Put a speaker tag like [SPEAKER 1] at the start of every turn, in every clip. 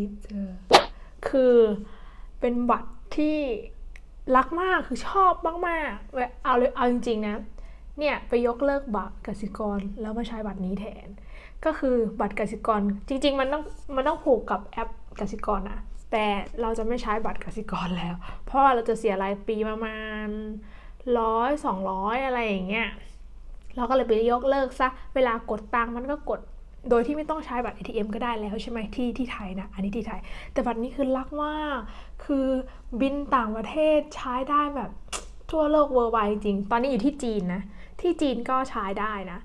[SPEAKER 1] YouTube เธอคือเป็นบัตรที่รักมากคือชอบมากๆแบบเอาเลยเอาจริงๆนะเนี่ยไปยกเลิกบัตรกสิกรแล้วมาใช้บัตรนี้แทน ก็คือบัตรกสิกรจริง ๆ มันต้องมันต้องผูกกับแอปกสิกรนะแต่เราจะไม่ใช้บัตรกสิกรแล้ว เพราะเราจะเสียรายปีประมาณร้อยสองร้อยอะไรอย่างเงี้ยเราก็เลยไปยกเลิกซะ เวลากดตังค์มันก็กด โดยที่ไม่ต้องใช้บัตร ATM ก็ได้แล้วใช่ไหมที่ที่ไทยนะ อันนี้ที่ไทย แต่บัตรนี้คือรักมาก คือบินต่างประเทศใช้ได้แบบทั่วโลกเวอร์ไวจริง ตอนนี้อยู่ที่จีนนะ ที่จีนก็ใช้ได้นะ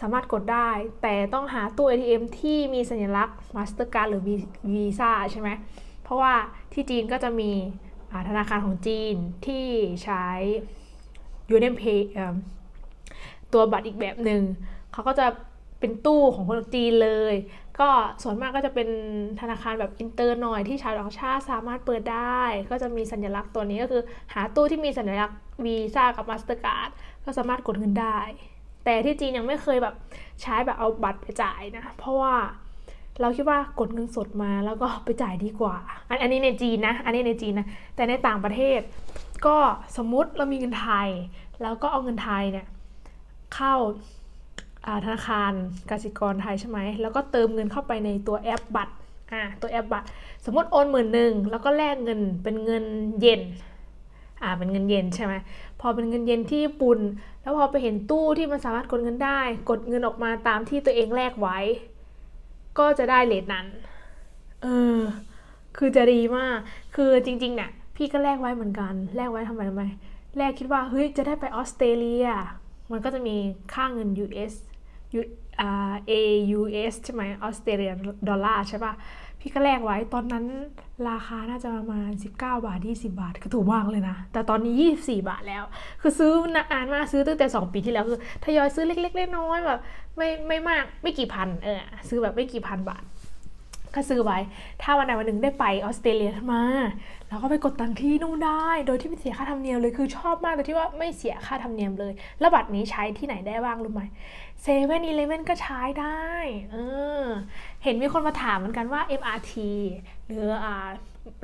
[SPEAKER 1] สามารถกดได้ แต่ต้องหาตู้ ATM ที่มีสัญลักษณ์ Mastercard หรือ Visa ใช่ไหม เพราะว่าที่จีนก็จะมีธนาคารของจีนที่ใช้ Union Pay เอิ่มตัวบัตรอีกแบบหนึ่ง เขาก็จะ เป็นตู้ของคนจีนเลย ก็ส่วนมากก็จะเป็นธนาคารแบบอินเตอร์หน่อยที่ชาวต่างชาติสามารถเปิดได้ ก็จะมีสัญลักษณ์ตัวนี้ก็คือ หาตู้ที่มีสัญลักษณ์วีซ่ากับมาสเตอร์การ์ดก็สามารถกดเงินได้ แต่ที่จีนยังไม่เคยแบบใช้แบบเอาบัตรไปจ่ายนะ เพราะว่าเราคิดว่ากดเงินสดมาแล้วก็ไปจ่ายดีกว่า อันอันนี้ในจีนนะ อันนี้ในจีนนะ แต่ในต่างประเทศ ก็สมมติเรามีเงินไทย แล้วก็เอาเงินไทยเนี่ยเข้า ธนาคารกสิกรไทยใช่ไหมแล้วก็เติมเงินเข้าไปในตัวแอปบัตรอ่าตัวแอปบัตรสมมติโอนหมื่นหนึ่งแล้วก็แลกเงินเป็นเงินเยนอ่าเป็นเงินเยนใช่ไหมพอเป็นเงินเยนที่ญี่ปุ่น แล้วพอไปเห็นตู้ที่มันสามารถกดเงินได้ กดเงินออกมาตามที่ตัวเองแลกไว้ ก็จะได้เลทนั้นเออคือจะดีมาก คือจริงๆเนี่ยพี่ก็แลกไว้เหมือนกันแลกไว้ทำไมทำไมแรกคิดว่าเฮ้ยจะได้ไปออสเตรเลีย มันก็จะมีค่าเงิน US U อ่า AUS ใช่ไหมออสเตรเลียดอลลาร์ใช่ปะพี่ก็แลกไว้ตอนนั้นราคาน่าจะประมาณ 19 บาท 20 บาท ก็ถูกมากเลยนะ แต่ตอนนี้ 24 บาทแล้ว คือซื้อนานมากซื้อตั้งแต่ 2 ปีที่แล้วคือทยอยซื้อเล็กๆน้อยๆแบบไม่ไม่มากไม่กี่พันเออซื้อแบบไม่กี่พันบาท ก็ซื้อไว้ ถ้าวันใดวันหนึ่งได้ไปออสเตรเลียมาแล้วก็ไปกดตังที่นู่นได้ โดยที่ไม่เสียค่าธรรมเนียมเลย คือชอบมากโดยที่ว่าไม่เสียค่าธรรมเนียมเลย แล้วบัตรนี้ใช้ที่ไหนได้บ้างรู้ไหมเซเว่นอีเลเว่นก็ใช้ได้ เออ เห็นมีคนมาถามเหมือนกันว่า MRT หรืออ่า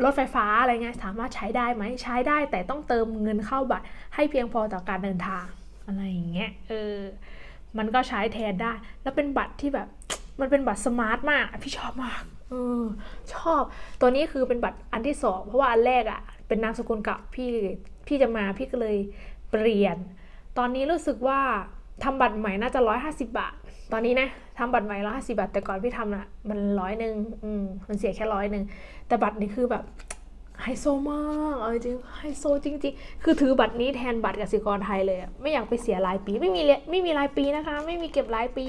[SPEAKER 1] รถไฟฟ้าอะไรเงี้ยสามารถใช้ได้ไหมใช้ได้แต่ต้องเติมเงินเข้าบัตร ให้เพียงพอต่อการเดินทางอะไรอย่างเงี้ย เออ มันก็ใช้แทนได้ แล้วเป็นบัตรที่แบบ มันเป็นบัตรสมาร์ทมาก พี่ชอบมาก เออชอบ ตัวนี้คือเป็นบัตรอันที่สองเพราะว่าอันแรกอะเป็นนามสกุลเกับพี่พี่จะมาพี่ก็เลยเปลี่ยน ตอนนี้รู้สึกว่าทำบัตรใหม่น่าจะร้อยห้าสิบาท ตอนนี้นะทำบัตรใหม่ร้อยห้าสิบาท แต่ก่อนพี่ทำอะมันร้อยหนึ่งมันเสียแค่ร้อยหนึ่งแต่บัตรนี้คือแบบไฮโซมากเอาจริงไฮโซจริง ๆ คือถือบัตรนี้แทนบัตรกสิกรไทยเลย ไม่อยากไปเสียรายปี ไม่มีไม่มีรายปีนะคะ ไม่มีเก็บรายปี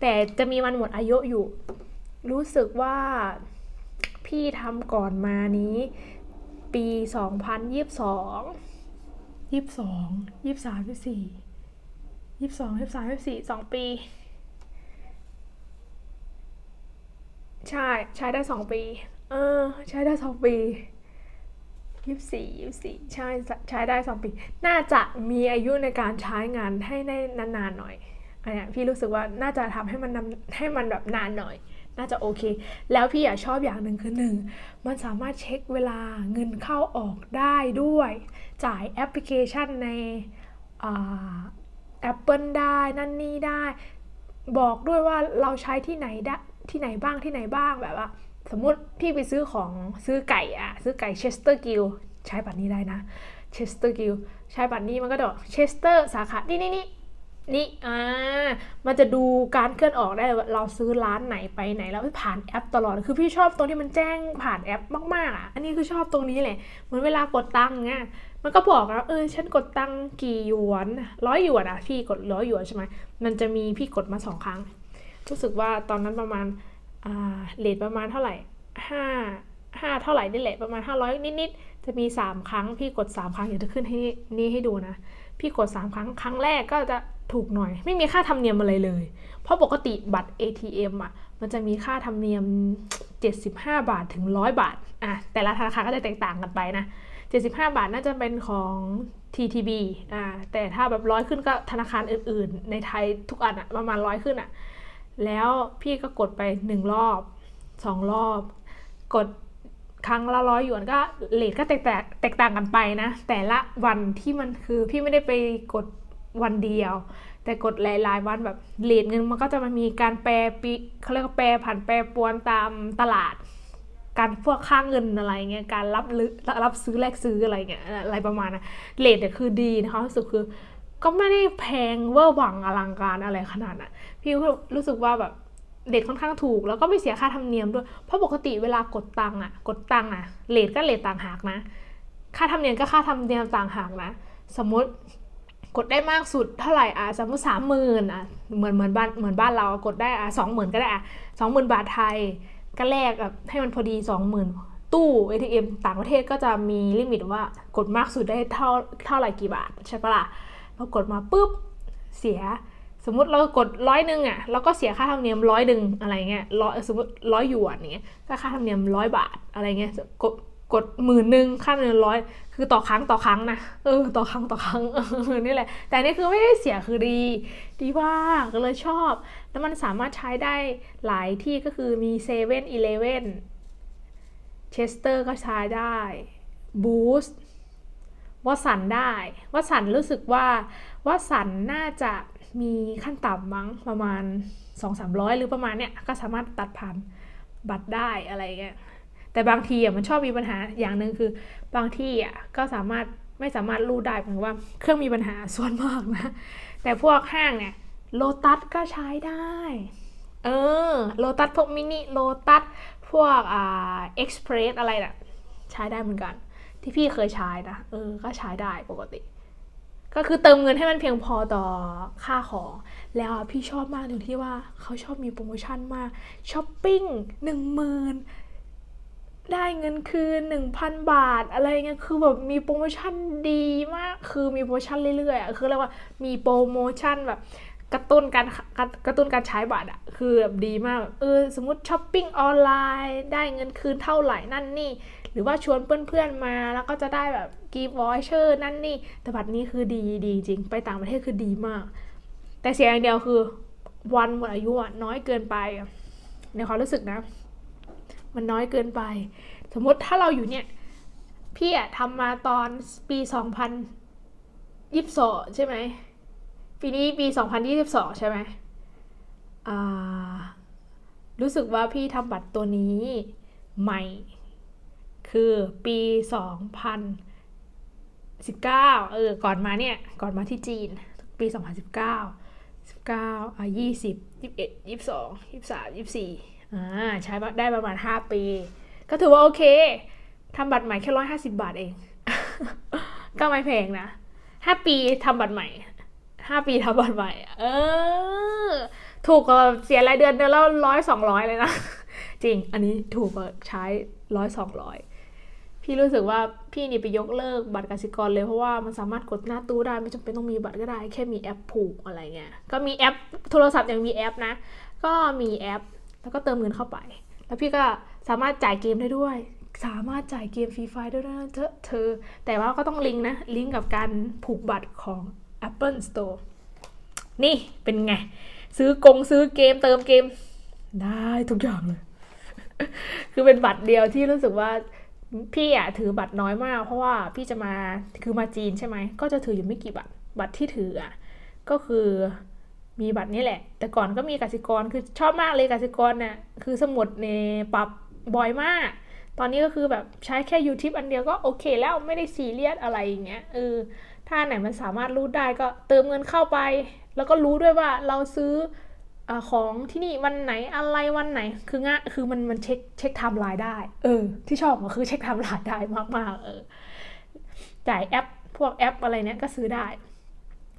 [SPEAKER 1] แต่จะมีวันหมดอายุอยู่ รู้สึกว่าพี่ทำก่อนมานี้ ปี 2022 22 23 24 22 23 24 2 ปี ใช่ใช้ได้ 2 ปี เออ ใช้ได้ 2 ปียี่สี่ยี่สี่ใช่ใช้ได้สองปี น่าจะมีอายุในการใช้งานให้ได้นานๆหน่อยอันเนี้ยพี่รู้สึกว่าน่าจะทำให้มันนำให้มันแบบนานหน่อย น่าจะโอเค แล้วพี่อยากชอบอย่างหนึ่งคือหนึ่งมันสามารถเช็คเวลาเงินเข้าออกได้ด้วย จ่ายแอปพลิเคชันในอ่า Apple ได้นั่นนี่ได้ บอกด้วยว่าเราใช้ที่ไหนได้ที่ไหนบ้างที่ไหนบ้างแบบว่าสมมติพี่ไปซื้อของซื้อไก่อะซื้อไก่เชสเตอร์กิลใช้บัตรนี้ได้นะเชสเตอร์กิลใช้บัตรนี้มันก็จะเชสเตอร์สาขานี่นี่นี่ นี่อ่ามันจะดูการเคลื่อนออกได้ว่าเราซื้อร้านไหนไปไหนแล้วผ่านแอปตลอดคือพี่ชอบตรงที่มันแจ้งผ่านแอปมากๆอะอันนี้คือชอบตรงนี้แหละเหมือนเวลากดตังค์เงี้ยมันก็บอกแล้วเออฉันกดตังค์กี่หยวนร้อยหยวนอะพี่กดร้อยหยวนใช่ไหมมันจะมีพี่กดมาสองครั้ง รู้สึกว่าตอนนั้นประมาณอ่าเลทประมาณเท่าไหร่ห้าห้าเท่าไหร่นี่แหละประมาณห้าร้อยนิดๆจะมีสามครั้งพี่กดสามครั้งเดี๋ยวจะขึ้นให้นี่ให้ดูนะพี่กดสามครั้งครั้งแรกก็จะ ถูกหน่อย ไม่มีค่าธรรมเนียมอะไรเลย เพราะปกติบัตร ATM อะมันจะมีค่าธรรมเนียม 75 บาทถึง 100 บาทอะแต่ละธนาคารก็จะแตกต่างกันไปนะ 75 บาทน่าจะเป็นของ TTB อ่าแต่ถ้าแบบร้อยขึ้นก็ธนาคารอื่นๆ ในไทยทุกอันอะประมาณร้อยขึ้นอะแล้วพี่ก็กดไปหนึ่งรอบสองรอบ กดครั้งละร้อยหยวนก็เลทก็แตกต่างแตกต่างกันไปนะ แต่ละวันที่มันคือพี่ไม่ได้ไปกด วันเดียว แต่กดหลายๆวันแบบเลทเงินมันก็จะมามีการแปรปีเขาเรียกว่าแปรผันแปรปรวนตามตลาด การพวกค่าเงินอะไรเงี้ยการรับลือรับซื้อแลกซื้ออะไรเงี้ยอะไรประมาณนะเลทเนี่ยคือดีนะคะรู้สึกคือ ก็ไม่ได้แพงเวอร์หวังอลังการอะไรขนาดนั้นพี่รู้สึกว่าแบบเลทค่อนข้างถูกแล้วก็ไม่เสียค่าธรรมเนียมด้วย เพราะปกติเวลากดตังค์อะกดตังค์อะเลทก็เลทต่างหากนะ ค่าธรรมเนียมก็ค่าธรรมเนียมต่างหากนะ สมมติ กดได้มากสุดเท่าไหร่อะสมมติสามหมื่นอะเหมือนเหมือนบ้านเหมือนบ้านเรากดได้อะสองหมื่นก็ได้อะสองหมื่นบาทไทยก็แลกแบบให้มันพอดีสองหมื่นตู้ ATM ต่างประเทศก็จะมีลิมิตว่ากดมากสุดได้เท่าเท่าไหร่กี่บาทใช่ปะล่ะเรากดมาปุ๊บเสีย สมมติเรากดร้อยหนึ่งอะเราก็เสียค่าธรรมเนียมร้อยหนึ่งอะไรเงี้ยร้อยสมมติร้อยหยวนเงี้ยก็ค่าธรรมเนียมร้อยบาทอะไรเงี้ยกด กดหมื่นหนึ่งค่าธรรมเนียมร้อยคือต่อครั้งต่อครั้งนะเออต่อครั้งต่อครั้งเออนี่แหละ แต่นี่คือไม่ได้เสียคือดี ดีมากก็เลยชอบ แล้วมันสามารถใช้ได้หลายที่ก็คือมีเซเว่นอีเลเว่นเชสเตอร์ก็ใช้ได้บูสวัสันได้วัสันรู้สึกว่าวัสันน่าจะมีขั้นต่ำมั้งประมาณ 2-300 หรือประมาณเนี้ยก็สามารถตัดผ่านบัตรได้อะไรเงี้ย แต่บางทีอะมันชอบมีปัญหาอย่างหนึ่งคือบางที่อะก็สามารถไม่สามารถรูดได้เหมือนว่าเครื่องมีปัญหาส่วนมากนะ แต่พวกห้างเนี่ยโลตัสก็ใช้ได้ เออโลตัสพวกมินิโลตัสพวกอ่าเอ็กซ์เพรสอะไรน่ะใช้ได้เหมือนกัน ที่พี่เคยใช้นะเออก็ใช้ได้ปกติ ก็คือเติมเงินให้มันเพียงพอต่อค่าของ แล้วพี่ชอบมากตรงที่ว่าเขาชอบมีโปรโมชั่นมากช้อปปิ้งหนึ่งหมื่น ได้เงินคืน 1,000 บาท อะไรเงี้ยคือแบบมีโปรโมชั่นดีมาก คือมีโปรโมชั่นเรื่อยๆอะคือเรียกว่ามีโปรโมชั่นแบบกระตุ้นการกระตุ้นการใช้บัตรอะคือแบบดีมากเออสมมติช้อปปิ้งออนไลน์ได้เงินคืนเท่าไหร่นั่นนี่ หรือว่าชวนเพื่อนๆมาแล้วก็จะได้แบบกีฟวอยเชอร์นั่นนี่ แต่บัตรนี้คือดีดีจริง ไปต่างประเทศคือดีมาก แต่เสียอย่างเดียวคือวันหมดอายุอะน้อยเกินไปในความรู้สึกนะ มันน้อยเกินไป สมมติถ้าเราอยู่เนี่ย พี่อะทำมาตอนปีสองพันยี่สิบสองใช่ไหมปีนี้ปีสองพันยี่สิบสองใช่ไหมอ่ารู้สึกว่าพี่ทำบัตรตัวนี้ใหม่ คือปีสองพันสิบเก้าเออ ก่อนมาเนี่ย ก่อนมาที่จีน ปีสองพันสิบเก้าสิบเก้าอะยี่สิบยี่สิบเอ็ดยี่สิบสองยี่สิบสามยี่สิบสี่ อ่าใช้ได้ประมาณห้าปี ก็ถือว่าโอเคทำบัตรใหม่แค่ร้อยห้าสิบาทเอง ก็ไม่แพงนะห้าปีทำบัตรใหม่ห้าปีทำบัตรใหม่ เออ ถูกกว่าเสียรายเดือนเดือนละร้อยสองร้อยเลยนะ จริง อันนี้ถูกกว่าใช้ร้อยสองร้อยพี่รู้สึกว่าพี่นี่ไปยกเลิกบัตรกสิกรเลยเพราะว่ามันสามารถกดหน้าตู้ได้ไม่จำเป็นต้องมีบัตรก็ได้ แค่มีแอปผูกอะไรเงี้ย ก็มีแอปโทรศัพท์ยังมีแอปนะ ก็มีแอป แล้วก็เติมเงินเข้าไป แล้วพี่ก็สามารถจ่ายเกมได้ด้วย สามารถจ่ายเกมฟรีไฟได้ด้วยเธอเธอ แต่ว่าก็ต้องลิงก์นะ ลิงก์กับการผูกบัตรของ Apple Store นี่เป็นไง ซื้อกงซื้อเกมเติมเกม ได้ทุกอย่างเลย คือเป็นบัตรเดียวที่รู้สึกว่าพี่อะถือบัตรน้อยมาก เพราะว่าพี่จะมาคือมาจีนใช่ไหม ก็จะถืออยู่ไม่กี่บัตร บัตรที่ถืออะก็คือ มีบัตรนี้แหละ แต่ก่อนก็มีกสิกรคือชอบมากเลยกสิกรเนี่ยคือสมุดในปรับบ่อยมาก ตอนนี้ก็คือแบบใช้แค่ YouTube อันเดียวก็โอเคแล้วไม่ได้ซีเรียสอะไรอย่างเงี้ยเออถ้าไหนมันสามารถรูดได้ก็เติมเงินเข้าไป แล้วก็รู้ด้วยว่าเราซื้ออของที่นี่วันไหนอะไรวันไหนคืองะคือมันมันเช็คเช็คไทม์ไลน์ได้ เออ ที่ชอบก็คือเช็คไทม์ไลน์ได้มากๆเออจ่ายแอป พวกแอปอะไรเนี้ยก็ซื้อได้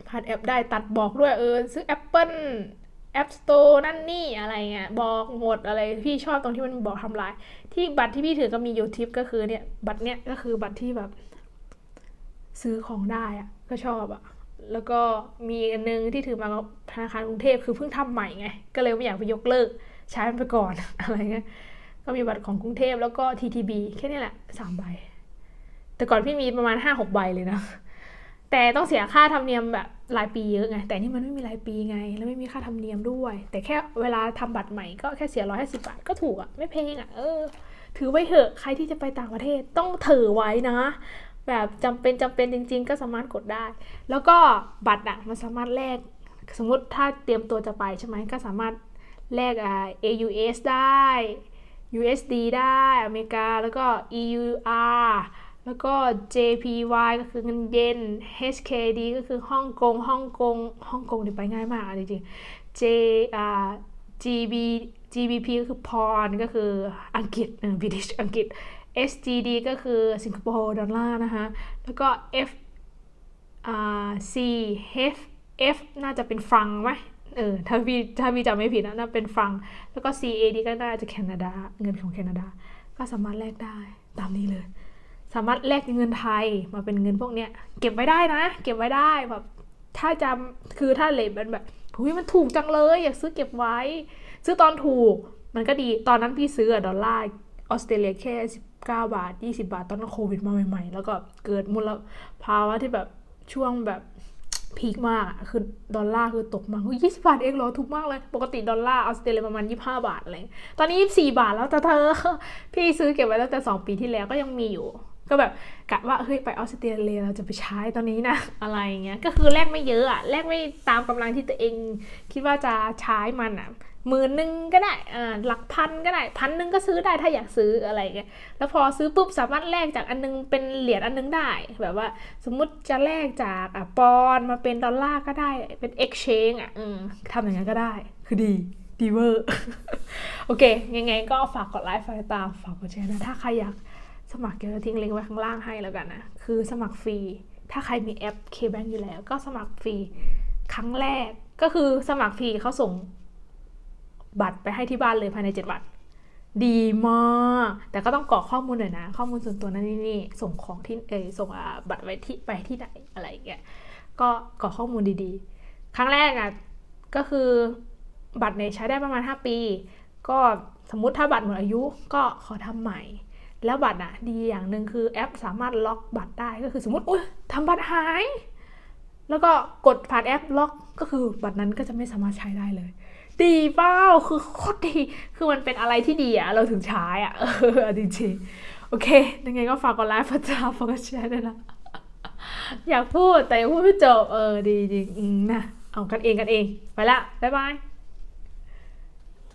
[SPEAKER 1] ผ่านแอปได้ตัดบอกด้วยเออซื้อ Apple App Store นั่นนี่อะไรเงี้ยบอกหมดอะไรพี่ชอบตรงที่มันบอกทำลาย ที่บัตรที่พี่ถือก็มี YouTube ก็คือเนี่ย บัตรเนี้ยก็คือบัตรที่แบบ ซื้อของได้อะก็ชอบอะแล้วก็มีอันนึงที่ถือมาธนาคารกรุงเทพคือเพิ่งทำใหม่ไง ก็เลยไม่อยากไปยกเลิก ใช้มันไปก่อนอะไรเงี้ยก็มีบัตรของกรุงเทพแล้วก็ TTB แค่นี้แหละสามใบ แต่ก่อนพี่มีประมาณห้าหกใบเลยนะ แต่ต้องเสียค่าธรรมเนียมแบบรายปีเยอะไง แต่นี่มันไม่มีรายปีไง แล้วไม่มีค่าธรรมเนียมด้วย แต่แค่เวลาทำบัตรใหม่ก็แค่เสียร้อยห้าสิบาทก็ถูกอะไม่แพงอะเออ ถือไว้เถอะใครที่จะไปต่างประเทศต้องถือไว้นะ แบบจำเป็นจำเป็นจริง ๆ ก็สามารถกดได้ แล้วก็บัตรอะมันสามารถแลกสมมติถ้าเตรียมตัวจะไปใช่ไหมก็สามารถแลกอ่า AUS ได้ USD ได้อเมริกาแล้วก็ EUR แล้วก็ JPY ก็คือเงินเยน HKD ก็คือฮ่องกงฮ่องกงฮ่องกงนี่ไปง่ายมากจริงๆ J อ่า GB GBP ก็คือพอนก็คืออังกฤษเออ British อังกฤษ SGD ก็คือสิงคโปร์ดอลลาร์นะคะ แล้วก็ F อ่า C F F น่าจะเป็นฟรังไหมเออถ้าพี่ถ้าพี่จำไม่ผิดนะน่าเป็นฟรัง แล้วก็ CAD ก็น่าจะแคนาดา เงินของแคนาดา ก็สามารถแลกได้ตามนี้เลย สามารถแลกเงินไทยมาเป็นเงินพวกเนี้ย เก็บไว้ได้นะ เก็บไว้ได้แบบถ้าจำคือถ้าเลทมันแบบหุยมันถูกจังเลย อยากซื้อเก็บไว้ ซื้อตอนถูกมันก็ดีตอนนั้นพี่ซื้อดอลลาร์ออสเตรเลียแค่19 บาท 20 บาท ตอนนั้นโควิดมาใหม่ๆ แล้วก็เกิดมลภาวะที่แบบช่วงแบบพีคมากคือดอลลาร์คือตกมาคือ20บาทเองเหรอถูกมากเลย ปกติดอลลาร์ออสเตรเลียประมาณ 25 บาทอะไรตอนนี้ 24 บาทแล้วแต่เธอ พี่ซื้อเก็บไว้ตั้งแต่ 2 ปีที่แล้วก็ยังมีอยู่ ก็แบบกะว่าเฮ้ยไปออสเตรเลียเราจะไปใช้ตอนนี้นะ อะไรอย่างเงี้ยก็คือแลกไม่เยอะอะแลกไม่ตามกำลังที่ตัวเอง คิดว่าจะใช้มันอะหมื่นหนึ่งก็ได้อ่าหลักพันก็ได้พันหนึ่งก็ซื้อได้ถ้าอยากซื้ออะไรเงี้ยแล้วพอซื้อปุ๊บสามารถแลกจากอันนึงเป็นเหรียญอันนึงได้ แบบว่าสมมุติจะแลกจากอะปอนมาเป็นดอลลาร์ก็ได้เป็น exchange อะอืมทำอย่างนั้นก็ได้ คือดีดีเวอร์ โอเค ยังไงก็ฝากกดไลค์ฝากติดตาม ฝากกดแชร์นะ ถ้าใครอยาก มัครเดี๋ยวจะทิ้งลิงก์ไว้ข้างล่างให้แล้วกันนะคือสมัครฟรี ถ้าใครมีแอป KBank อยู่แล้ว ก็สมัครฟรีครั้งแรกก็คือสมัครฟรีเขาส่งบัตรไปให้ที่บ้านเลยภายใน 7 วัน ดีมาก แต่ก็ต้องกรอกข้อมูลหน่อยนะ ข้อมูลส่วนตัวนั่นนี่ส่งของที่เออส่งบัตรไว้ที่ไปที่ไหนอะไรอย่างเงี้ยก็กรอกข้อมูลดีๆ ครั้งแรกอะก็คือบัตรเนี่ยใช้ได้ประมาณ 5 ปี ก็สมมุติถ้าบัตรหมดอายุก็ขอทำใหม่ แล้วบัตรอะดีอย่างหนึ่งคือแอปสามารถล็อกบัตรได้ก็คือสมมติอุ้ยทำบัตรหาย แล้วก็กดผ่านแอปล็อกก็คือบัตรนั้นก็จะไม่สามารถใช้ได้เลย ดีเปล่าคือโคตรดี คือมันเป็นอะไรที่ดีอะเราถึงใช้อะเออจริงๆโอเค ยังไงก็ฝากกดไลค์ฝากติดตาฝากแชร์ด้วยนะอยากพูดแต่ยังพูดไม่จบเออดีจริงนะเอากันเองกันเอง ไปละบ๊ายบาย